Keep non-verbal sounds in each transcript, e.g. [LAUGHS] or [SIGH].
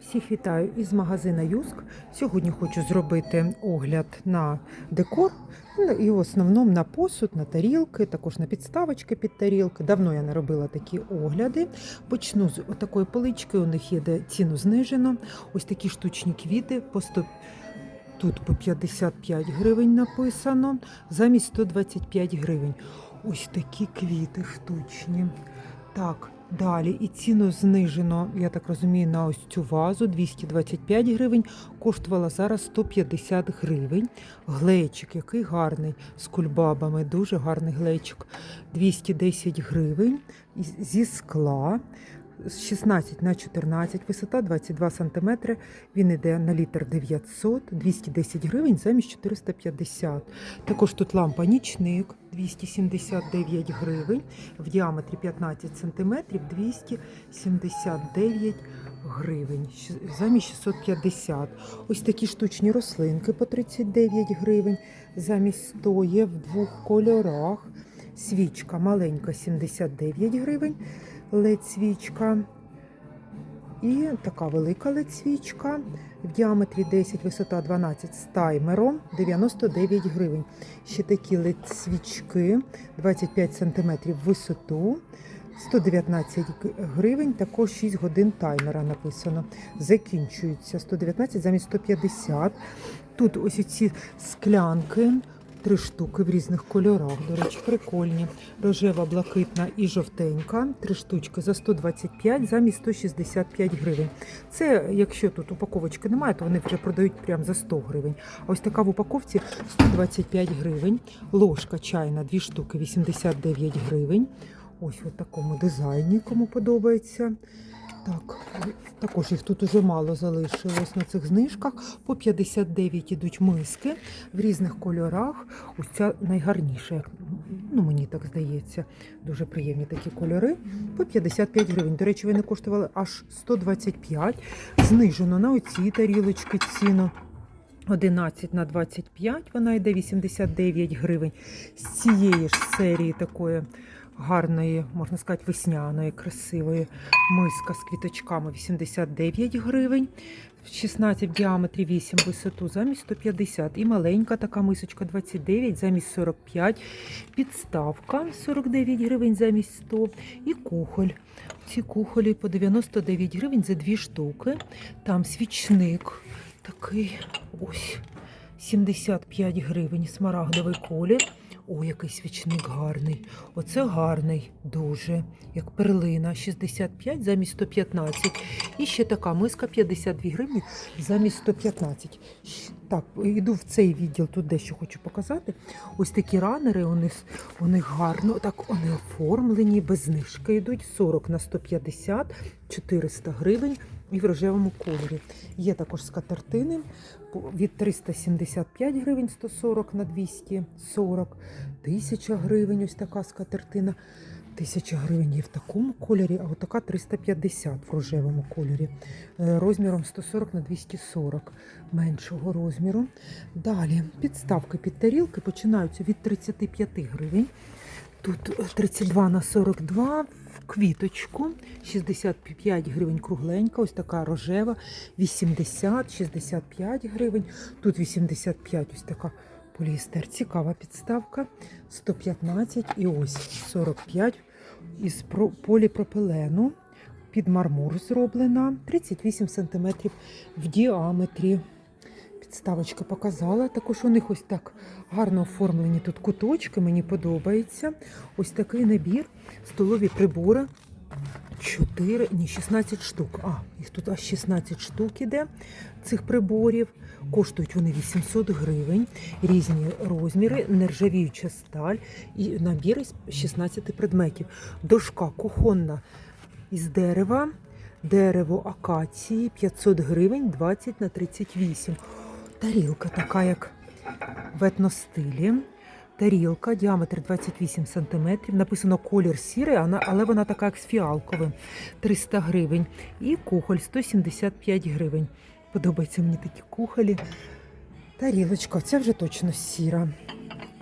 Всіх вітаю із магазина Юск. Сьогодні хочу зробити огляд на декор ну, і в основному на посуд, на тарілки, також на підставочки під тарілки. Давно я не робила такі огляди. Почну з такої полички. У них є ціну знижено. Ось такі штучні квіти по 100 Тут по 55 гривень написано, замість 125 гривень. Ось такі квіти штучні. Так, далі. І ціну знижено, я так розумію, на ось цю вазу 225 гривень, коштувала зараз 150 гривень. Глечик, який гарний, з кульбабами, дуже гарний глечик. 210 гривень зі скла. З 16 на 14, висота 22 см. Він йде на літр 900, 210 гривень замість 450. Також тут лампа нічник 279 гривень, в діаметрі 15 см 279 гривень, замість 650. Ось такі штучні рослинки по 39 гривень, замість 100 є в двох кольорах. Свічка маленька 79 гривень, лед-свічка. І така велика лед-свічка в діаметрі 10, висота 12 з таймером 99 гривень. Ще такі лед-свічки 25 см висоту. 119 гривень, також 6 годин таймера написано. Закінчується 119 замість 150. Тут ось ці склянки, три штуки в різних кольорах. До речі, прикольні. Рожева, блакитна і жовтенька. Три штучки за 125 замість 165 гривень. Це, якщо тут упаковочки немає, то вони вже продають прямо за 100 гривень. А ось така в упаковці 125 гривень. Ложка чайна, дві штуки 89 гривень. Ось в такому дизайні, кому подобається. Так, також їх тут уже мало залишилось на цих знижках. По 59 ідуть миски в різних кольорах. Ось ця найгарніша, ну мені так здається. Дуже приємні такі кольори. По 55 гривень. До речі, вони коштували аж 125. Знижено на оці тарілочки ціну. 11 на 25, вона йде 89 гривень. З цієї ж серії такої гарної, можна сказати, весняної, красивої миска з квіточками 89 гривень. 16 в діаметрі 8 висоту замість 150. І маленька така мисочка 29 замість 45. Підставка 49 гривень замість 100. І кухоль. Ці кухолі по 99 гривень за дві штуки. Там свічник такий ось 75 гривень, смарагдовий колір. О, який свічник гарний. Оце гарний, дуже, як перлина, 65 замість 115. І ще така миска 52 гривні замість 115. Так, йду в цей відділ, тут дещо хочу показати. Ось такі ранери, у них гарно, так вони оформлені, без знижки йдуть 40 на 150, 400 гривень і в рожевому кольорі. Є також скатертини від 375 гривень 140 на 240, 1000 гривень ось така скатертина. 1000 гривень є в такому кольорі, а отака 350 в рожевому кольорі. Е, Розміром 140 на 240 меншого розміру. Далі підставки під тарілки починаються від 35 гривень. Тут е, 32 на 42 в квіточку, 65 гривень кругленька, ось така рожева, 80, 65 гривень. Тут 85, ось така поліестер. Цікава підставка, 115 і ось 45 із про- поліпропилену. Під мармур зроблена, 38 см в діаметрі. Підставочка показала. Також у них ось так гарно оформлені тут куточки, мені подобається. Ось такий набір, столові прибори. 4, ні, 16 штук. А, їх тут аж 16 штук іде цих приборів. Коштують вони 800 гривень, різні розміри, нержавіюча сталь і набір із 16 предметів. Дошка кухонна із дерева, дерево акації 500 гривень 20 на 38. Тарілка така, як в етностилі. Тарілка, діаметр 28 см. Написано колір сірий, але вона така, як з фіалковим. 300 гривень. І кухоль 175 гривень. Подобаються мені такі кухолі. Тарілочка, ця вже точно сіра.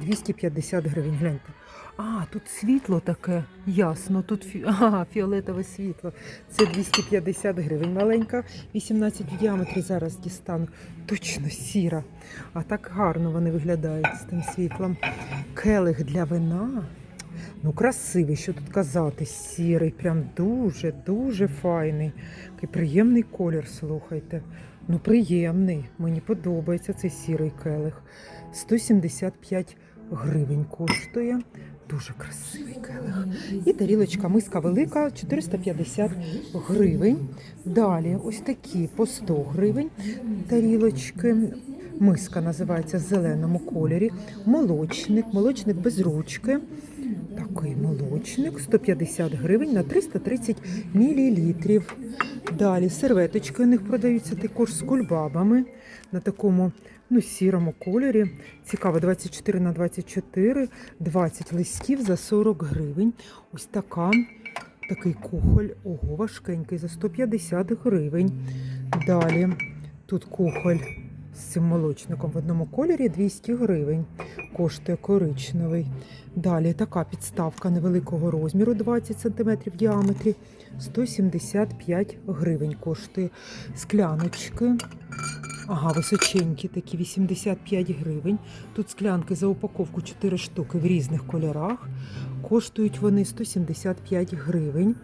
250 гривень. Гляньте. А, тут світло таке, ясно. Тут фі... [LAUGHS] ага, фіолетове світло. Це 250 гривень. Маленька, 18 в діаметрі зараз дістану. Точно сіра. А так гарно вони виглядають з тим світлом. Келих для вина. Ну, красивий, що тут казати, сірий, прям дуже, дуже файний. Такий приємний колір, слухайте. Ну, приємний. Мені подобається цей сірий келих. 175 гривень коштує. Дуже красивий келих. І тарілочка миска велика 450 гривень. Далі ось такі по 100 гривень тарілочки. Миска називається в зеленому кольорі. Молочник, молочник без ручки. Такий молочник 150 гривень на 330 мілілітрів. Далі серветочки у них продаються також з кульбабами на такому ну, сірому кольорі. Цікаво, 24 на 24, 20 листів за 40 гривень. Ось така, такий кухоль, ого, важкенький за 150 гривень. Далі тут кухоль з цим молочником в одному кольорі 200 гривень. Коштує коричневий. Далі така підставка невеликого розміру 20 см в діаметрі 175 гривень коштує. Скляночки. Ага, височенькі такі 85 гривень. Тут склянки за упаковку 4 штуки в різних кольорах. Коштують вони 175 гривень.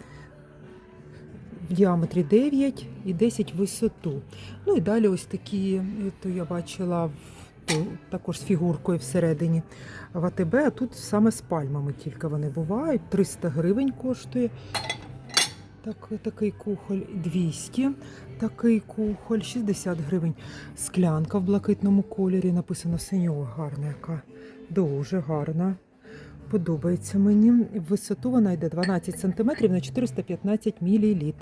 В діаметрі 9 і 10 в висоту. Ну і далі ось такі, то я бачила то також з фігуркою всередині в АТБ, а тут саме з пальмами тільки вони бувають. 300 гривень коштує. Так, такий кухоль 200, такий кухоль 60 гривень. Склянка в блакитному кольорі. Написано синього гарна, яка дуже гарна. Подобається мені. В висоту вона йде 12 см на 415 мл.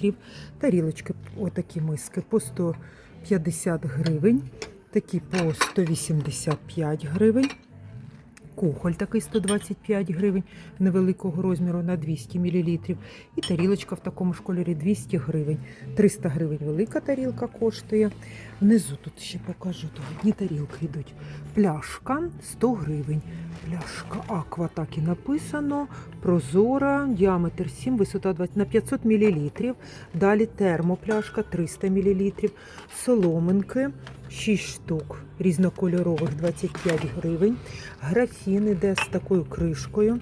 Тарілочки, отакі миски по 150 гривень. Такі по 185 гривень. Кухоль такий 125 гривень невеликого розміру на 200 мл. І тарілочка в такому ж кольорі 200 гривень. 300 гривень велика тарілка коштує. Внизу тут ще покажу. Тут одні тарілки йдуть. Пляшка 100 гривень. Пляшка Аква так і написано. Прозора, діаметр 7, висота 20 на 500 мл. Далі термопляшка 300 мл. Соломинки 6 штук різнокольорових 25 гривень. Графін іде з такою кришкою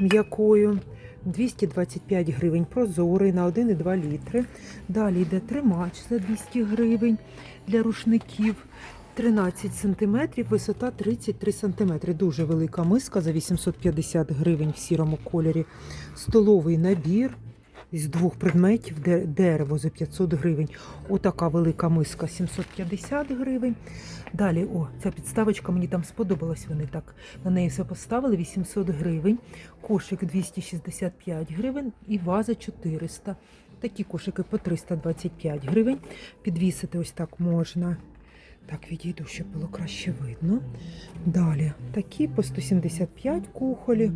м'якою. 225 гривень, прозорий на 1,2 літри. Далі йде тримач за 200 гривень для рушників. 13 см, висота 33 см. Дуже велика миска за 850 гривень в сірому кольорі. Столовий набір з двох предметів, дерево за 500 гривень. Отака велика миска 750 гривень. Далі, о, ця підставочка мені там сподобалась. Вони так на неї все поставили 800 гривень. Кошик 265 гривень і ваза 400. Такі кошики по 325 гривень. Підвісити ось так можна. Так, відійду, щоб було краще видно. Далі такі по 175 кухолі.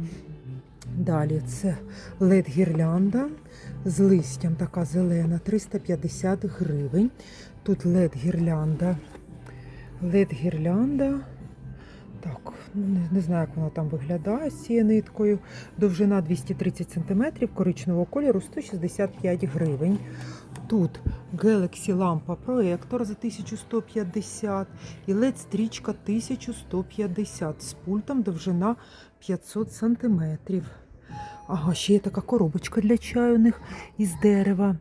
Далі це лед-гірлянда з листям така зелена, 350 гривень. Тут лед-гірлянда. Лед-гірлянда. Так, ну, не, не знаю, як вона там виглядає з цією ниткою. Довжина 230 см, коричневого кольору 165 гривень. Тут Galaxy лампа проектор за 1150 і LED стрічка 1150 з пультом довжина 500 см. Ага, ще є така коробочка для чаю у них із дерева.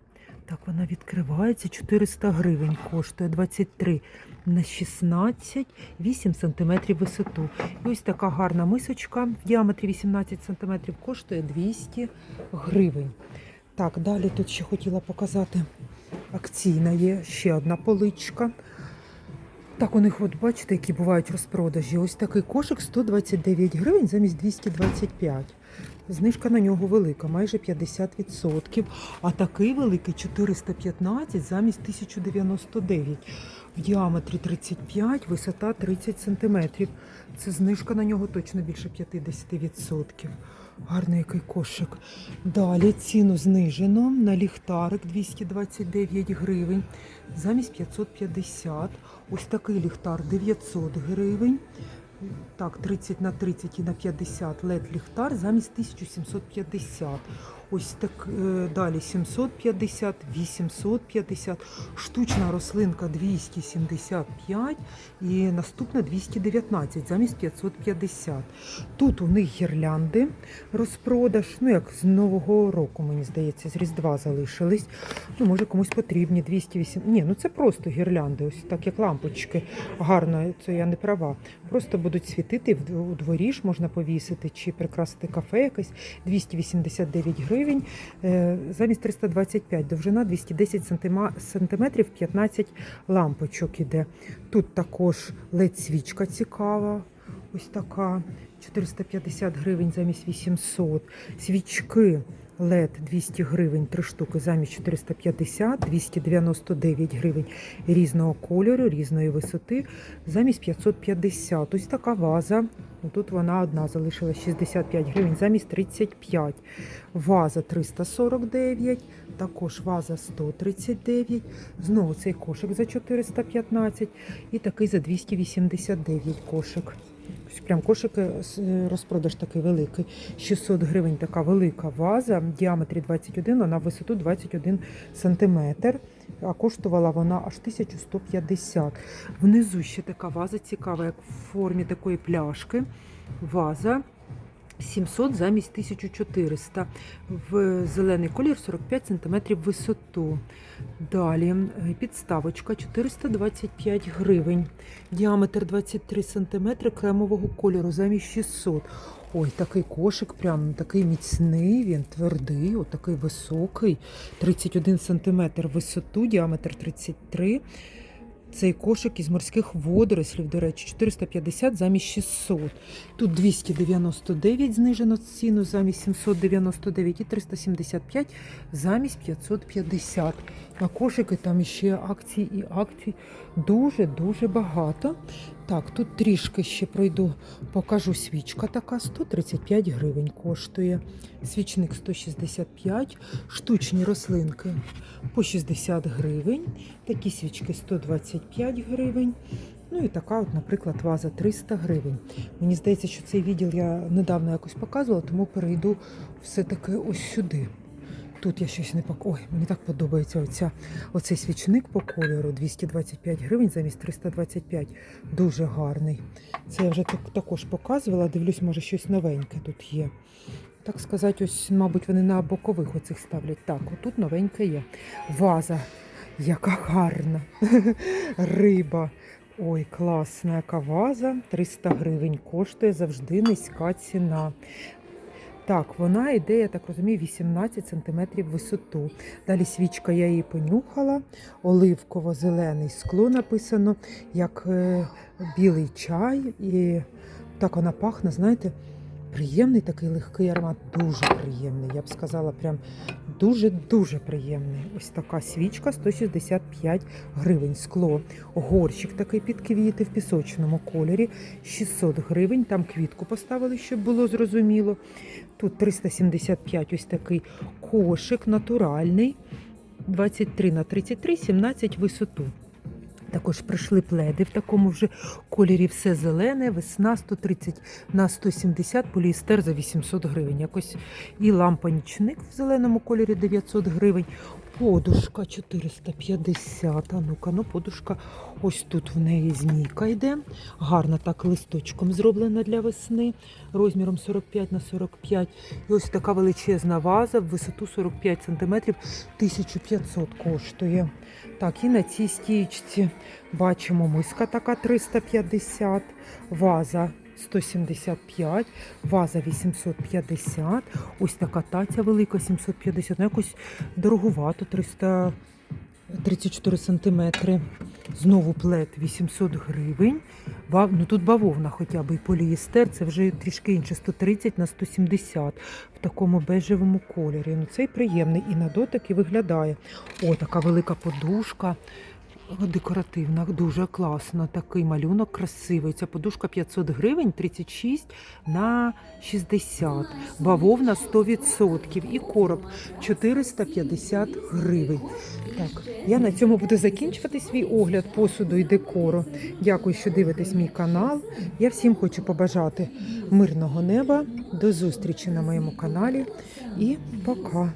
Так, вона відкривається. 400 гривень коштує 23 на 16, 8 см висоту. І ось така гарна мисочка в діаметрі 18 см коштує 200 гривень. Так, далі тут ще хотіла показати акційна є ще одна поличка. Так, у них, от бачите, які бувають розпродажі. Ось такий кошик 129 гривень замість 225. Знижка на нього велика, майже 50%. А такий великий 415 замість 1099. В діаметрі 35, висота 30 см. Це знижка на нього точно більше 50%. Гарний який кошик. Далі ціну знижено на ліхтарик 229 гривень замість 550. Ось такий ліхтар 900 гривень. Так, 30 на 30 і на 50 лед ліхтар замість 1750. Ось так е, далі 750, 850, штучна рослинка 275 і наступна 219 замість 550. Тут у них гірлянди розпродаж, ну як з Нового року, мені здається, з Різдва залишились. Ну, може комусь потрібні 208. Ні, ну це просто гірлянди, ось так як лампочки. Гарно, це я не права. Просто будуть світити у дворі ж можна повісити чи прикрасити кафе якесь 289 гривень е, замість 325, довжина 210 сантима- сантиметрів, 15 лампочок іде. Тут також ледь свічка цікава. Ось така 450 гривень замість 800. Свічки LED 200 гривень, 3 штуки замість 450, 299 гривень різного кольору, різної висоти, замість 550. Ось така ваза. Тут вона одна залишилась 65 гривень замість 35. Ваза 349, також ваза 139. Знову цей кошик за 415 і такий за 289 кошик. Прям кошики розпродаж такий великий. 600 гривень така велика ваза в діаметрі 21, вона в висоту 21 сантиметр. А коштувала вона аж 1150. Внизу ще така ваза цікава, як в формі такої пляшки. Ваза 700 замість 1400. В зелений колір 45 см висоту. Далі е, підставочка 425 гривень. Діаметр 23 см кремового кольору замість 600. Ой, такий кошик, прям такий міцний, він твердий, отакий високий. 31 см висоту, діаметр 33 цей кошик із морських водорослів, до речі, 450 замість 600. Тут 299 знижено ціну замість 799 і 375 замість 550. А кошики там ще акції і акцій дуже-дуже багато. Так, тут трішки ще пройду, покажу свічка така, 135 гривень коштує. Свічник 165, штучні рослинки по 60 гривень. Такі свічки 125 гривень. Ну і така, от, наприклад, ваза 300 гривень. Мені здається, що цей відділ я недавно якось показувала, тому перейду все-таки ось сюди. Тут я щось не пак... Ой, мені так подобається оця, оцей свічник по кольору 225 гривень замість 325. Дуже гарний. Це я вже так, також показувала. Дивлюсь, може щось новеньке тут є. Так сказати, ось, мабуть, вони на бокових оцих ставлять. Так, отут новеньке є. Ваза, яка гарна. [LAUGHS] Риба. Ой, класна яка ваза. 300 гривень коштує завжди низька ціна. Так, вона йде, я так розумію, 18 см висоту. Далі свічка я її понюхала. Оливково-зелений скло написано, як е, білий чай. І так вона пахне, знаєте, приємний такий легкий аромат. Дуже приємний. Я б сказала, прям дуже-дуже приємний. Ось така свічка 165 гривень. Скло. Горщик такий під квіти в пісочному кольорі. 600 гривень. Там квітку поставили, щоб було зрозуміло. Тут 375 ось такий кошик натуральний. 23 на 33, 17 висоту. Також прийшли пледи в такому вже кольорі все зелене, весна 130 на 170, поліестер за 800 гривень. Якось і лампа нічник в зеленому кольорі 900 гривень. Подушка 450. А ну-ка, ну подушка. Ось тут в неї змійка йде. Гарна так листочком зроблена для весни. Розміром 45 на 45. І ось така величезна ваза в висоту 45 см. 1500 коштує. Так, і на цій стічці бачимо миска така 350, ваза 175, ваза 850, ось така таця велика 750, ну якось дороговато 334 сантиметри. Знову плед 800 гривень. Ба- Ну тут бавовна хоча б і поліестер, це вже трішки інше 130 на 170 в такому бежевому кольорі. Ну цей приємний і на дотик і виглядає. О, така велика подушка. Декоративна, дуже класно. Такий малюнок красивий. Ця подушка 500 гривень, 36 на 60. Бавовна 100% і короб 450 гривень. Так, я на цьому буду закінчувати свій огляд посуду і декору. Дякую, що дивитесь мій канал. Я всім хочу побажати мирного неба. До зустрічі на моєму каналі і пока.